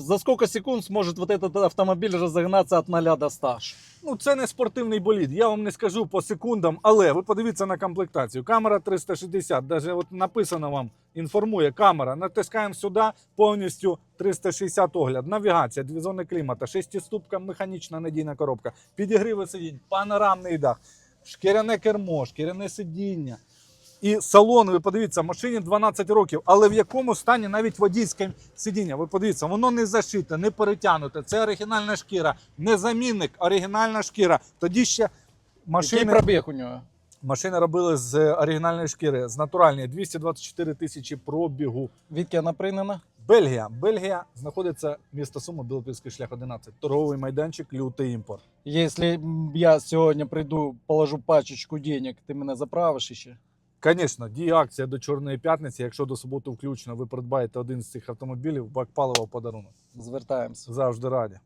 За сколько секунд сможет вот этот автомобиль разогнаться от 0 до 100? Ну, це не спортивний болід. Я вам не скажу по секундам, але ви подивіться на комплектацію. Камера 360, даже от написано вам, інформує камера. Натискаємо сюди повністю 360 огляд. Навігація, дві зони клімата, шестиступка, механічна надійна коробка, підігріви сидінь, панорамний дах, шкіряне кермо, шкіряне сидіння. І салон, ви подивіться, машині 12 років, але в якому стані навіть водійське сидіння. Ви подивіться, воно не зашите, не перетягнуте. Це оригінальна шкіра, не замінник, оригінальна шкіра. Тоді ще Який машини, пробіг у нього? машини робили з оригінальної шкіри, з натуральної 224 тисячі пробігу. Відки вона пригнана? Бельгія. Бельгія знаходиться місто Сума, Білопільський шлях 11. Торговий майданчик, лютий імпорт. Якщо я сьогодні прийду, положу пачечку денег, ти мене заправиш ще? Звісно, діє акція до Чорної п'ятниці. Якщо до суботи включно ви придбаєте один з цих автомобілів, бак палива в подарунок. Звертаємося. Завжди раді.